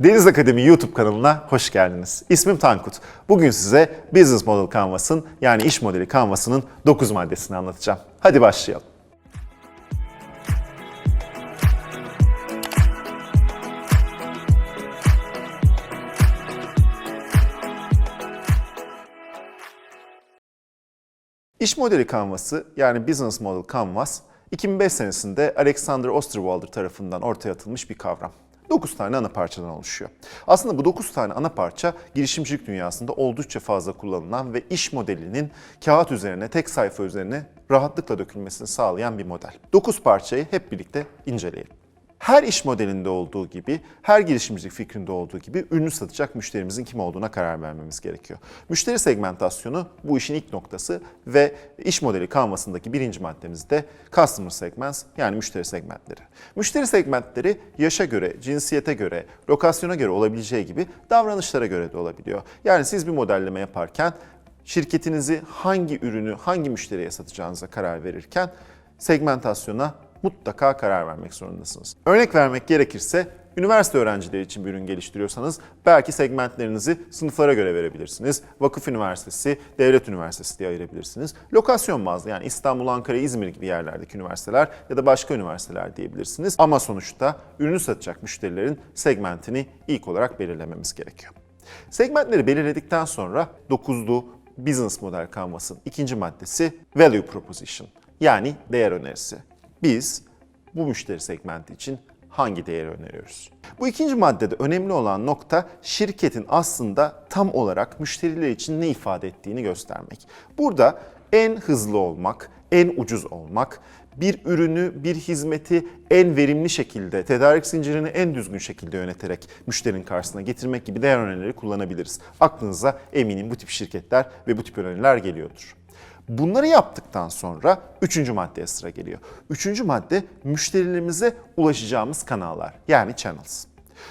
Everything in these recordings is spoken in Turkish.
Deniz Akademi YouTube kanalına hoş geldiniz. İsmim Tankut. Bugün size Business Model Canvas'ın yani iş modeli Canvas'ının 9 maddesini anlatacağım. Hadi başlayalım. İş modeli kanvası yani Business Model Canvas 2005 senesinde Alexander Osterwalder tarafından ortaya atılmış bir kavram. 9 tane ana parçadan oluşuyor. Aslında bu 9 tane ana parça girişimcilik dünyasında oldukça fazla kullanılan ve iş modelinin kağıt üzerine, tek sayfa üzerine rahatlıkla dökülmesini sağlayan bir model. 9 parçayı hep birlikte inceleyelim. Her iş modelinde olduğu gibi, her girişimcilik fikrinde olduğu gibi ürünü satacak müşterimizin kim olduğuna karar vermemiz gerekiyor. Müşteri segmentasyonu bu işin ilk noktası ve iş modeli kanvasındaki birinci maddemiz de Customer Segments yani müşteri segmentleri. Müşteri segmentleri yaşa göre, cinsiyete göre, lokasyona göre olabileceği gibi davranışlara göre de olabiliyor. Yani siz bir modelleme yaparken şirketinizi hangi ürünü hangi müşteriye satacağınıza karar verirken segmentasyona mutlaka karar vermek zorundasınız. Örnek vermek gerekirse üniversite öğrencileri için bir ürün geliştiriyorsanız belki segmentlerinizi sınıflara göre verebilirsiniz. Vakıf üniversitesi, devlet üniversitesi diye ayırabilirsiniz. Lokasyon bazlı yani İstanbul, Ankara, İzmir gibi yerlerdeki üniversiteler ya da başka üniversiteler diyebilirsiniz. Ama sonuçta ürünü satacak müşterilerin segmentini ilk olarak belirlememiz gerekiyor. Segmentleri belirledikten sonra 9'lu Business Model Canvas'ın ikinci maddesi Value Proposition yani değer önerisi. Biz bu müşteri segmenti için hangi değeri öneriyoruz? Bu ikinci maddede önemli olan nokta şirketin aslında tam olarak müşteriler için ne ifade ettiğini göstermek. Burada en hızlı olmak, en ucuz olmak, bir ürünü, bir hizmeti en verimli şekilde, tedarik zincirini en düzgün şekilde yöneterek müşterinin karşısına getirmek gibi değer önerileri kullanabiliriz. Aklınıza eminim bu tip şirketler ve bu tip öneriler geliyordur. Bunları yaptıktan sonra üçüncü maddeye sıra geliyor. Üçüncü madde müşterilerimize ulaşacağımız kanallar yani channels.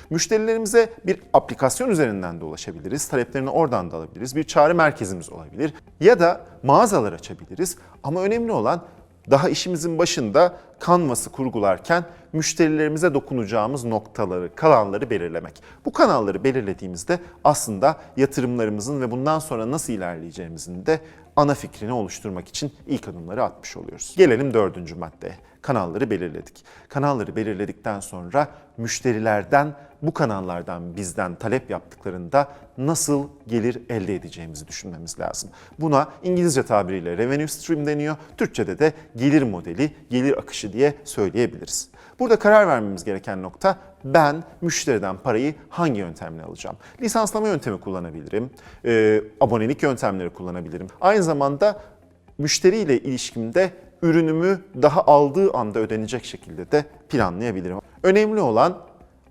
Müşterilerimize bir aplikasyon üzerinden de ulaşabiliriz, taleplerini oradan da alabiliriz, bir çağrı merkezimiz olabilir ya da mağazalar açabiliriz. Ama önemli olan daha işimizin başında kanvası kurgularken müşterilerimize dokunacağımız noktaları, kanalları belirlemek. Bu kanalları belirlediğimizde aslında yatırımlarımızın ve bundan sonra nasıl ilerleyeceğimizin de ana fikrini oluşturmak için ilk adımları atmış oluyoruz. Gelelim dördüncü maddeye. Kanalları belirledik. Kanalları belirledikten sonra müşterilerden bu kanallardan bizden talep yaptıklarında nasıl gelir elde edeceğimizi düşünmemiz lazım. Buna İngilizce tabiriyle revenue stream deniyor. Türkçede de gelir modeli, gelir akışı diye söyleyebiliriz. Burada karar vermemiz gereken nokta ben müşteriden parayı hangi yöntemle alacağım? Lisanslama yöntemi kullanabilirim, e, abonelik yöntemleri kullanabilirim. Aynı zamanda müşteriyle ilişkimde ürünümü daha aldığı anda ödenecek şekilde de planlayabilirim. Önemli olan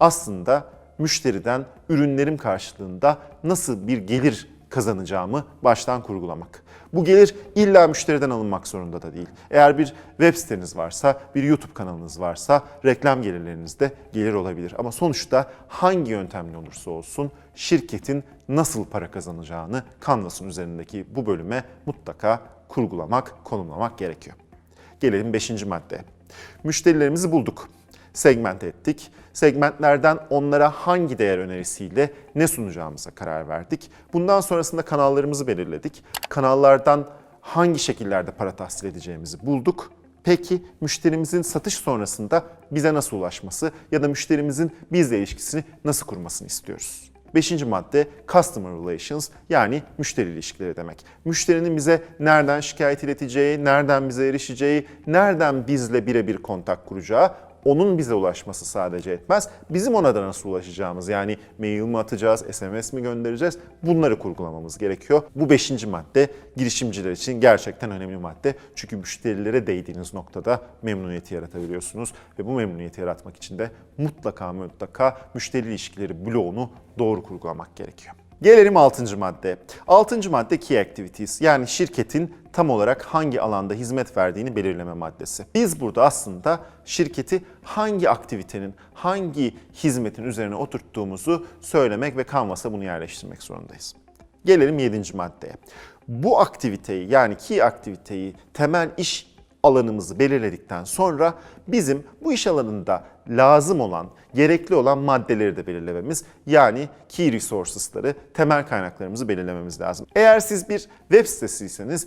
aslında müşteriden ürünlerim karşılığında nasıl bir gelir kazanacağımı baştan kurgulamak. Bu gelir illa müşteriden alınmak zorunda da değil. Eğer bir web siteniz varsa, bir YouTube kanalınız varsa reklam gelirleriniz de gelir olabilir. Ama sonuçta hangi yöntemle olursa olsun şirketin nasıl para kazanacağını Canvas'ın üzerindeki bu bölüme mutlaka kurgulamak, konumlamak gerekiyor. Gelelim 5. maddeye. Müşterilerimizi bulduk. Segment ettik. Segmentlerden onlara hangi değer önerisiyle ne sunacağımıza karar verdik. Bundan sonrasında kanallarımızı belirledik. Kanallardan hangi şekillerde para tahsil edeceğimizi bulduk. Peki müşterimizin satış sonrasında bize nasıl ulaşması ya da müşterimizin bizle ilişkisini nasıl kurmasını istiyoruz? Beşinci madde Customer Relations yani müşteri ilişkileri demek. Müşterinin bize nereden şikayet ileteceği, nereden bize erişeceği, nereden bizle birebir kontak kuracağı onun bize ulaşması sadece etmez. Bizim ona da nasıl ulaşacağımız yani mail mi atacağız, SMS mi göndereceğiz bunları kurgulamamız gerekiyor. Bu beşinci madde girişimciler için gerçekten önemli madde. Çünkü müşterilere değdiğiniz noktada memnuniyeti yaratabiliyorsunuz. Ve bu memnuniyeti yaratmak için de mutlaka mutlaka müşteri ilişkileri bloğunu doğru kurgulamak gerekiyor. Gelelim 6. madde. 6. madde Key Activities yani şirketin tam olarak hangi alanda hizmet verdiğini belirleme maddesi. Biz burada aslında şirketi hangi aktivitenin, hangi hizmetin üzerine oturttuğumuzu söylemek ve Canvas'a bunu yerleştirmek zorundayız. Gelelim 7. maddeye. Bu aktiviteyi yani key aktiviteyi temel iş alanımızı belirledikten sonra bizim bu iş alanında lazım olan, gerekli olan maddeleri de belirlememiz yani key resources'ları, temel kaynaklarımızı belirlememiz lazım. Eğer siz bir web sitesiyseniz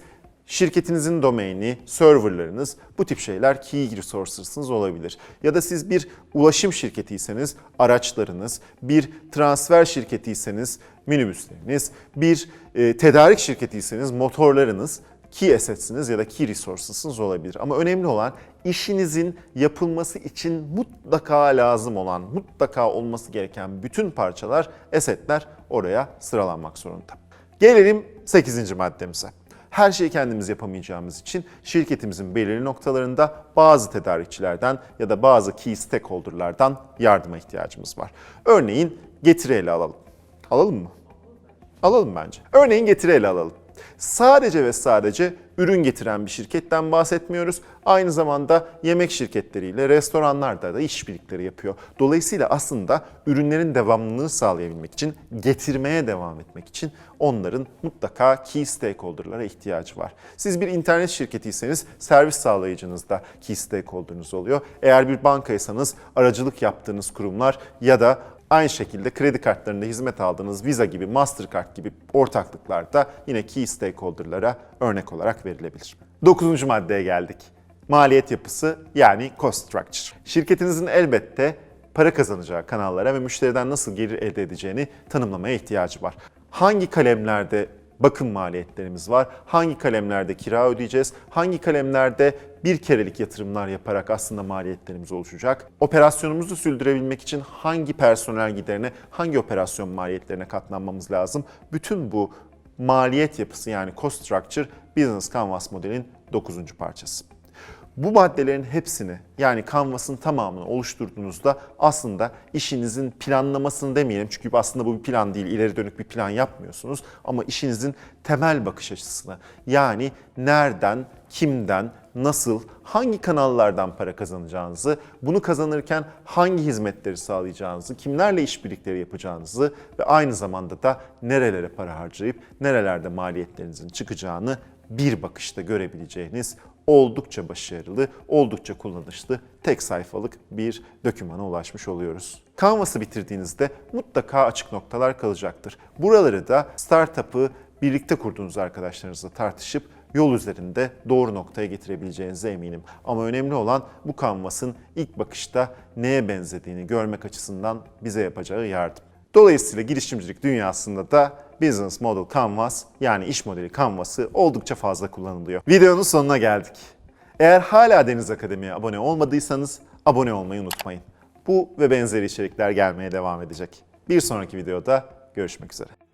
Şirketinizin domaini, serverlarınız bu tip şeyler key resources'ınız olabilir. Ya da siz bir ulaşım şirketiyseniz araçlarınız, bir transfer şirketiyseniz minibüsleriniz, bir e, tedarik şirketiyseniz motorlarınız key assets'iniz ya da key resources'ınız olabilir. Ama önemli olan işinizin yapılması için mutlaka lazım olan, mutlaka olması gereken bütün parçalar, assetler oraya sıralanmak zorunda. Gelelim 8. maddemize. Her şeyi kendimiz yapamayacağımız için şirketimizin belirli noktalarında bazı tedarikçilerden ya da bazı key stakeholder'lardan yardıma ihtiyacımız var. Örneğin getiri alalım. Alalım mı? Alalım bence. Örneğin getiri alalım. Sadece ve sadece ürün getiren bir şirketten bahsetmiyoruz. Aynı zamanda yemek şirketleriyle restoranlarda da işbirlikleri yapıyor. Dolayısıyla aslında ürünlerin devamlılığını sağlayabilmek için, getirmeye devam etmek için onların mutlaka key stakeholder'lara ihtiyacı var. Siz bir internet şirketiyseniz servis sağlayıcınız da key stakeholder'ınız oluyor. Eğer bir bankaysanız aracılık yaptığınız kurumlar ya da Aynı şekilde kredi kartlarında hizmet aldığınız Visa gibi, Mastercard gibi ortaklıklar da yine key stakeholder'lara örnek olarak verilebilir. Dokuzuncu maddeye geldik. Maliyet yapısı yani cost structure. Şirketinizin elbette para kazanacağı kanallara ve müşteriden nasıl gelir elde edeceğini tanımlamaya ihtiyacı var. Hangi kalemlerde bakım maliyetlerimiz var. Hangi kalemlerde kira ödeyeceğiz? Hangi kalemlerde bir kerelik yatırımlar yaparak aslında maliyetlerimiz oluşacak? Operasyonumuzu sürdürebilmek için hangi personel giderine, hangi operasyon maliyetlerine katlanmamız lazım? Bütün bu maliyet yapısı yani cost structure Business Canvas modelin 9. parçası. Bu maddelerin hepsini yani Canvas'ın tamamını oluşturduğunuzda aslında işinizin planlamasını demeyelim. Çünkü aslında bu bir plan değil, ileri dönük bir plan yapmıyorsunuz. Ama işinizin temel bakış açısını yani nereden, kimden, nasıl, hangi kanallardan para kazanacağınızı, bunu kazanırken hangi hizmetleri sağlayacağınızı, kimlerle işbirlikleri yapacağınızı ve aynı zamanda da nerelere para harcayıp nerelerde maliyetlerinizin çıkacağını bir bakışta görebileceğiniz oldukça başarılı, oldukça kullanışlı tek sayfalık bir dokümana ulaşmış oluyoruz. Canvas'ı bitirdiğinizde mutlaka açık noktalar kalacaktır. Buraları da startup'ı birlikte kurduğunuz arkadaşlarınızla tartışıp yol üzerinde doğru noktaya getirebileceğinize eminim. Ama önemli olan bu Canvas'ın ilk bakışta neye benzediğini görmek açısından bize yapacağı yardım. Dolayısıyla girişimcilik dünyasında da Business Model Canvas yani iş modeli Canvas'ı oldukça fazla kullanılıyor. Videonun sonuna geldik. Eğer hala Deniz Akademi'ye abone olmadıysanız abone olmayı unutmayın. Bu ve benzeri içerikler gelmeye devam edecek. Bir sonraki videoda görüşmek üzere.